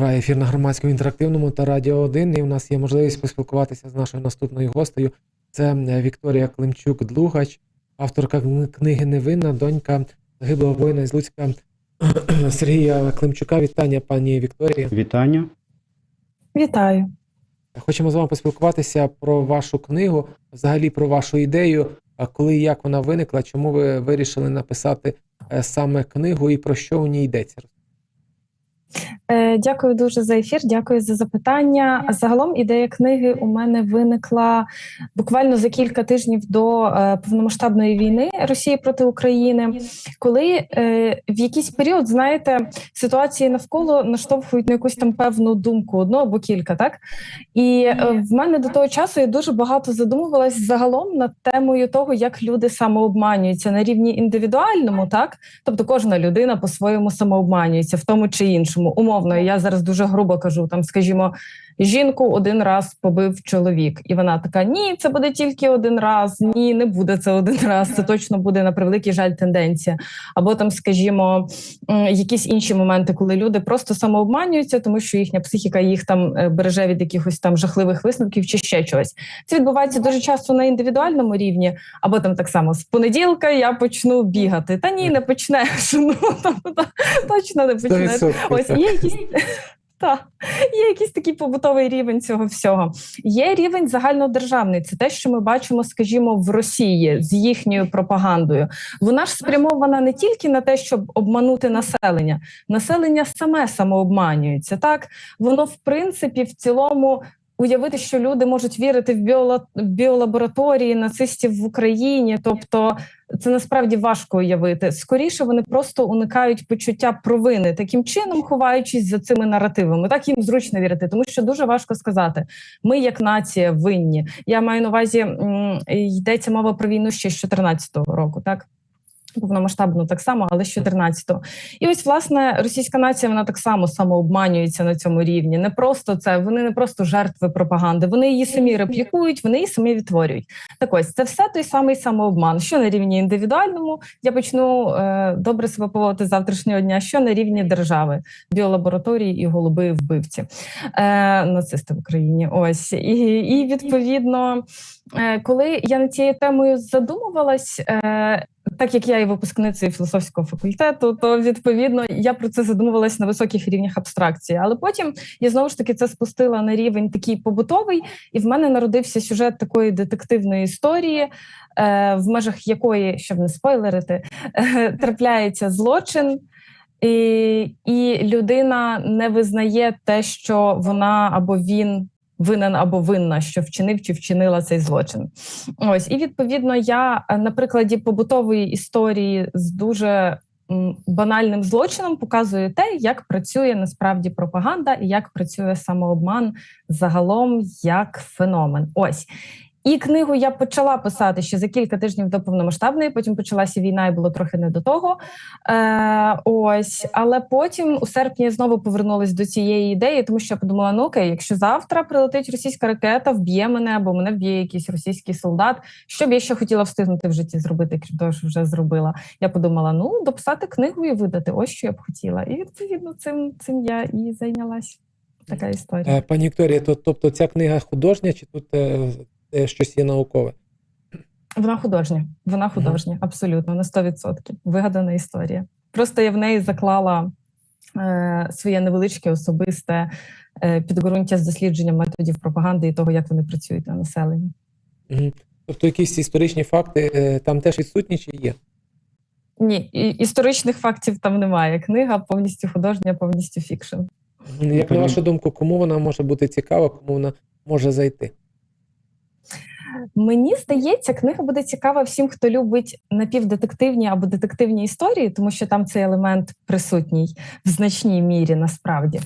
Триває ефір на громадському інтерактивному та Радіо 1, і у нас є можливість поспілкуватися з нашою наступною гостею. Це Вікторія Климчук-Длугач, авторка кни- книги Невинна, донька загиблого воїна з Луцька Сергія Климчука. Вітання, пані Вікторії. Вітання. Вітаю. Хочемо з вами поспілкуватися про вашу книгу, взагалі про вашу ідею, коли і як вона виникла, чому ви вирішили написати е, саме книгу і про що у ній йдеться? Е, Дякую дуже за ефір. Дякую за запитання. Загалом ідея книги у мене виникла буквально за кілька тижнів до е, повномасштабної війни Росії проти України, коли е, в якийсь період, знаєте, ситуації навколо наштовхують на якусь там певну думку, одну або кілька, так і в мене до того часу я дуже багато задумувалась загалом над темою того, як люди самообманюються на рівні індивідуальному, так тобто кожна людина по-своєму самообманюється в тому чи іншому. Умовно, я зараз дуже грубо кажу, там, скажімо, жінку один раз побив чоловік, і вона така: ні, це буде тільки один раз, ні, не буде це один раз. Це точно буде на превеликий жаль тенденція. Або там, скажімо, якісь інші моменти, коли люди просто самообманюються, тому що їхня психіка їх там е, береже від якихось там жахливих висновків чи ще чогось. Це відбувається дуже часто на індивідуальному рівні, або там так само з понеділка я почну бігати. Та ні, не почнеш. Ну там та- точно не почнеш. Ось є якісь. Та є якийсь такий побутовий рівень цього всього. Є рівень загальнодержавний. Це те, що ми бачимо, скажімо, в Росії з їхньою пропагандою. Вона ж спрямована не тільки на те, щоб обманути населення. Населення саме самообманюється. Так воно в принципі в цілому. Уявити, що люди можуть вірити в біола... біолабораторії нацистів в Україні, тобто це насправді важко уявити. Скоріше вони просто уникають почуття провини, таким чином ховаючись за цими наративами. Так їм зручно вірити, тому що дуже важко сказати. Ми, як нація, винні. Я маю на увазі, йдеться мова про війну ще з 14-го року, так. Повномасштабно так само, але з 14-го. І ось власне російська нація вона так само самообманюється на цьому рівні. Не просто це вони не просто жертви пропаганди. Вони її самі реплікують, вони її самі відтворюють. Так ось це все той самий самообман. Що на рівні індивідуальному я почну е, добре себе поводити з завтрашнього дня. Що на рівні держави, біолабораторії і голуби вбивці е, нацисти в Україні. Ось і, і відповідно, е, коли я над цією темою задумувалась. Е, так як я є випускницею філософського факультету, то відповідно я про це задумувалась на високих рівнях абстракції. Але потім я знову ж таки це спустила на рівень такий побутовий, і в мене народився сюжет такої детективної історії, е, в межах якої, щоб не спойлерити, е, трапляється злочин. І, і людина не визнає те, що вона або він винен або винна, що вчинив чи вчинила цей злочин. Ось і відповідно, я е, на прикладі побутової історії з дуже банальним злочином показую те, як працює насправді пропаганда і як працює самообман загалом як феномен. Ось. І книгу я почала писати ще за кілька тижнів до повномасштабної. Потім почалася війна, і було трохи не до того. Е, Ось, але потім у серпні я знову повернулася до цієї ідеї, тому що я подумала: ну окей, якщо завтра прилетить російська ракета, вб'є мене або мене вб'є якийсь російський солдат. Що б я ще хотіла встигнути в житті зробити, крім того, що вже зробила. Я подумала: ну дописати книгу і видати. Ось що я б хотіла. І відповідно цим цим я і зайнялась. Така історія. Е, Пані Вікторія, то, тобто ця книга художня чи тут е, щось є наукове? Вона художня, вона художня, абсолютно на 100%. Вигадана історія. Просто я в неї заклала е, своє невеличке особисте е, підґрунтя з дослідженням методів пропаганди і того, як вони працюють на населенні. Мгм. Тобто якісь історичні факти е, там теж відсутні чи є? Ні, і, історичних фактів там немає. Книга повністю художня, повністю фікшн. Як на вашу думку, кому вона може бути цікава, кому вона може зайти? Мені здається, книга буде цікава всім, хто любить напівдетективні або детективні історії, тому що там цей елемент присутній в значній мірі насправді.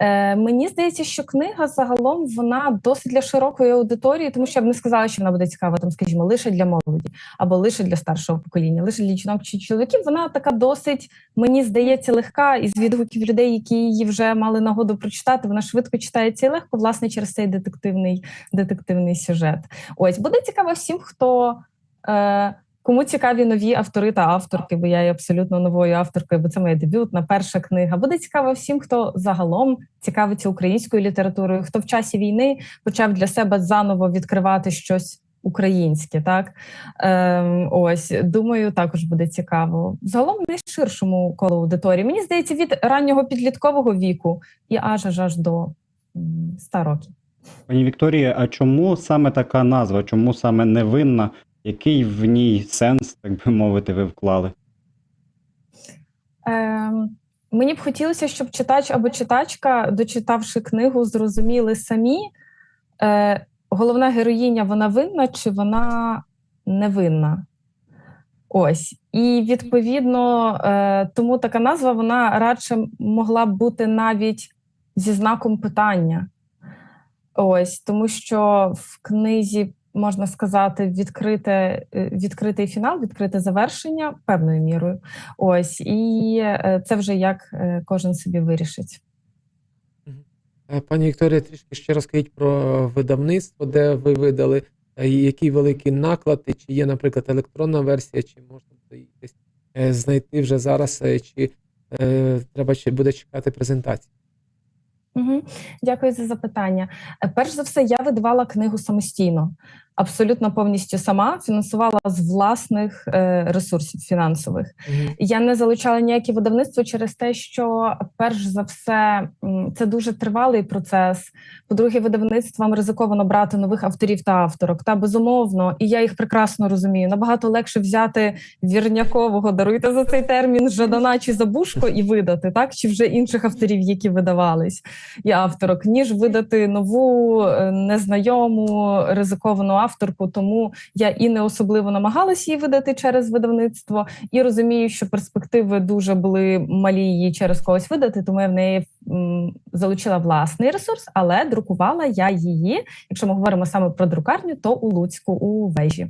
Е, Мені здається, що книга загалом вона досить для широкої аудиторії, тому що я б не сказала, що вона буде цікава, там, скажімо, лише для молоді або лише для старшого покоління, лише для жінок чи чоловіків. Вона така досить, мені здається, легка із відгуків людей, які її вже мали нагоду прочитати. Вона швидко читається і легко, власне, через цей детективний детективний сюжет. Ось буде цікаво всім, хто е, Кому цікаві нові автори та авторки, бо я є абсолютно новою авторкою, бо це моя дебютна перша книга. Буде цікаво всім, хто загалом цікавиться українською літературою, хто в часі війни почав для себе заново відкривати щось українське. Так ем, ось думаю, також буде цікаво. Загалом найширшому колу аудиторії. Мені здається, від раннього підліткового віку і аж аж аж до 100 років. Пані Вікторія, а чому саме така назва? Чому саме невинна? Який в ній сенс, так би мовити, ви вклали? Ем, мені б хотілося, щоб читач або читачка, дочитавши книгу, зрозуміли самі. Е, головна героїня вона винна чи вона невинна? Ось. І відповідно, е, тому така назва вона радше могла б бути навіть зі знаком питання. Ось, тому що в книзі можна сказати відкрите, е, відкритий фінал, відкрите завершення певною мірою. Ось, і е, це вже як е, кожен собі вирішить. Пані Вікторія, трішки ще розкажіть про видавництво, де ви видали, який великий наклад, і чи є, наприклад, електронна версія, чи можна десь знайти вже зараз, чи треба ще буде чекати презентації. Дякую за запитання. Е, Перш за все, я видавала книгу самостійно, абсолютно повністю сама фінансувала з власних е, ресурсів фінансових. Мгм. Я не залучала ніяке видавництво через те, що перш за все це дуже тривалий процес. По-друге, видавництвам ризиковано брати нових авторів та авторок. Та безумовно, і я їх прекрасно розумію. Набагато легше взяти вірнякового, даруйте за цей термін Жадана чи Забушко і видати, так чи вже інших авторів, які видавались і авторок, ніж видати нову е, незнайому ризиковану авторку. Тому я і не особливо намагалась її видати через видавництво, і розумію, що перспективи дуже були малі її через когось видати, тому я в неї м, залучила власний ресурс, але друкувала я її. Якщо ми говоримо саме про друкарню, то у Луцьку у вежі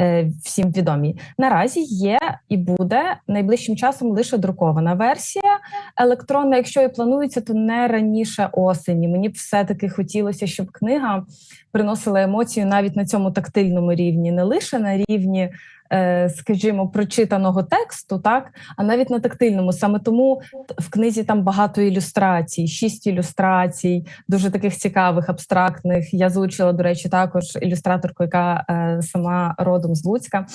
е, всім відомій. Наразі є і буде найближчим часом лише друкована версія. Електронна, якщо і планується, то не раніше осені. Мені б все-таки хотілося, щоб книга приносила емоцію навіть на цьому тактильному рівні, не лише на рівні. Е, Скажімо, прочитаного тексту, так а навіть на тактильному. Саме тому в книзі там багато ілюстрацій, шість ілюстрацій, дуже таких цікавих, абстрактних. Я залучила, до речі, також ілюстраторку, яка е, сама родом з Луцька,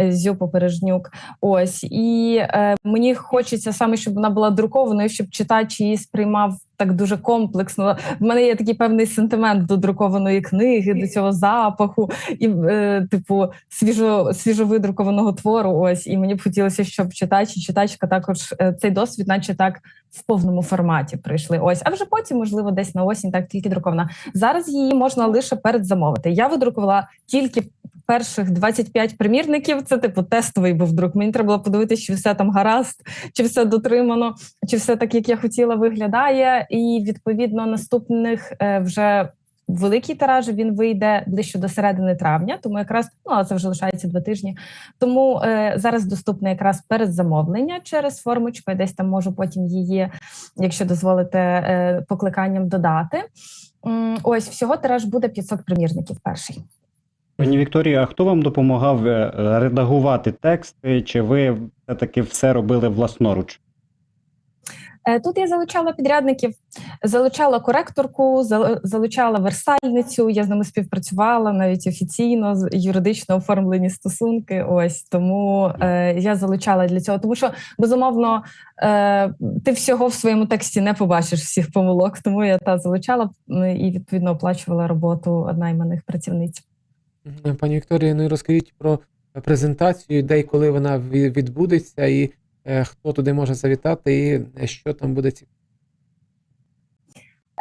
е, Зю Попережнюк. Ось і мені хочеться саме, щоб вона була друкованою, щоб читач її сприймав так дуже комплексно. В мене є такий певний сентимент до друкованої книги, до цього запаху і, е, типу, свіжо свіжовидрукованого твору. Ось і мені б хотілося, щоб читач і читачка також е, цей досвід, наче так в повному форматі прийшли. Ось, а вже потім, можливо, десь на осінь, так тільки друкована. Зараз її можна лише передзамовити. Я видрукувала тільки. Перших 25 примірників це типу тестовий був друк. Мені треба було подивитися, чи все там гаразд, чи все дотримано, чи все так, як я хотіла, виглядає. І відповідно наступних е, вже великий тираж він вийде ближче до середини травня, тому якраз ну а це вже лишається два тижні. Тому е, зараз доступне якраз передзамовлення через формочку. Я десь там можу потім її, якщо дозволите, е, покликанням додати. Ось всього тираж буде 500 примірників. Перший. Пані Вікторія, а хто вам допомагав е, редагувати тексти? Чи ви все-таки все робили власноруч? Е, Тут я залучала підрядників, залучала коректорку, залучала версальницю. Я з ними співпрацювала навіть офіційно, з- юридично оформлені стосунки. Ось тому е, я залучала для цього, тому що безумовно е, ти всього в своєму тексті не побачиш всіх помилок. Тому я та залучала і відповідно оплачувала роботу найманих працівниць. Пані Вікторія, ну і розкажіть про презентацію, де і коли вона відбудеться, і хто туди може завітати, і е, що там буде цікаво.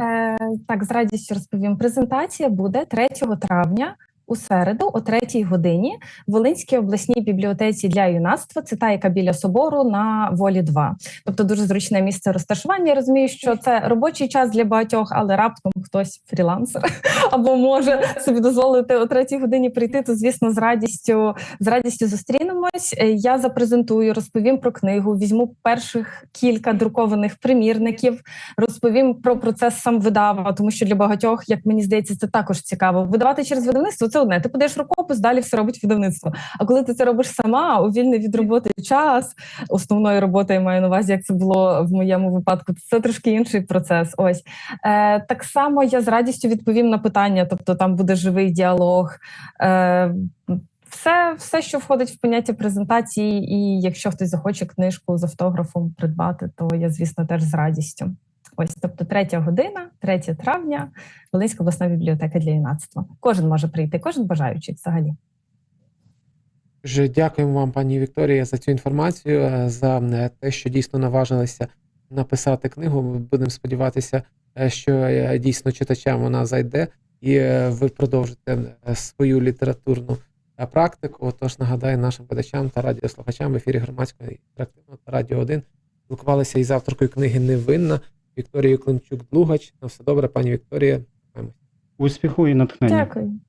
Е, так, з радістю розповім. Презентація буде 3 травня у середу, о 3 годині, в Волинській обласній бібліотеці для юнацтва. Це та, яка біля собору на волі 2. Тобто дуже зручне місце розташування. Я розумію, що це робочий час для багатьох, але раптом хтось фрілансер або може собі дозволити о 3 годині прийти. То звісно, з радістю з радістю зустрінемось. Я запрезентую, розповім про книгу. Візьму перших кілька друкованих примірників розповім про процес сам видава, тому що для багатьох, як мені здається, це також цікаво. Видавати через видавництво це одне. Ти подаєш рукопис, далі все робить видавництво. А коли ти це робиш сама, у вільний від роботи час, основної роботи я маю на увазі, як це було в моєму випадку, це трошки інший процес. Ось е, так само я з радістю відповім на питання, тобто там буде живий діалог. Е, все, все, що входить в поняття презентації, і якщо хтось захоче книжку з автографом придбати, то я, звісно, теж з радістю. Ось, тобто, третя година, 3 травня, Волинська обласна бібліотека для юнацтва. Кожен може прийти, кожен бажаючий взагалі. Дуже дякуємо вам, пані Вікторія, за цю інформацію, е, за те, що дійсно наважилися написати книгу. Ми Будемо сподіватися, е, що е, дійсно читачам вона зайде, і ви продовжите свою літературну практику. Отож, нагадаю нашим глядачам та радіослухачам в ефірі громадського інтерактивного та радіо 1 спілкувалися із авторкою книги Невинна Вікторією Климчук-Длугач. На все добре, пані Вікторія. Успіху і натхнення. Дякую.